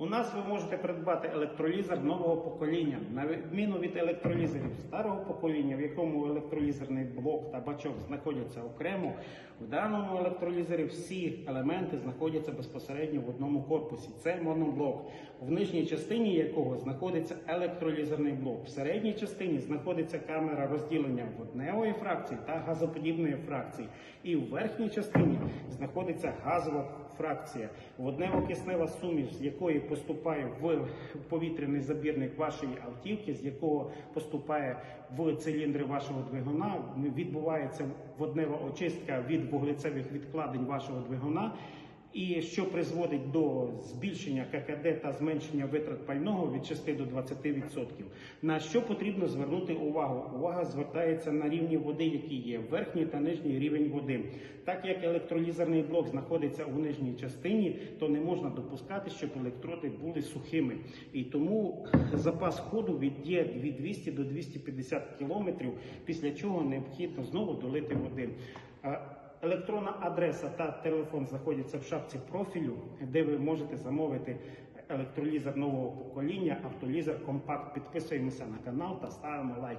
У нас ви можете придбати електролізер нового покоління, на відміну від електролізерів старого покоління, в якому електролізерний блок та бачок знаходяться окремо. В даному електролізері всі елементи знаходяться безпосередньо в одному корпусі. Це моноблок, в нижній частині якого знаходиться електролізерний блок. В середній частині знаходиться камера розділення водневої фракції та газоподібної фракції. І в верхній частині знаходиться газова фракція, воднево-киснева суміш, з якої поступає в повітряний забірник вашої автівки, з якого поступає в циліндри вашого двигуна. Відбувається воднева очистка від вуглецевих відкладень вашого двигуна. І що призводить до збільшення ККД та зменшення витрат пального від 6 до 20%. На що потрібно звернути увагу? Увага звертається на рівні води, які є верхній та нижній рівень води. Так як електролізерний блок знаходиться у нижній частині, то не можна допускати, щоб електроди були сухими. І тому запас ходу від є від 200 до 250 кілометрів, після чого необхідно знову долити води. Електронна адреса та телефон знаходяться в шапці профілю, де ви можете замовити електролізер нового покоління, автолізер компакт. Підписуємося на канал та ставимо лайк.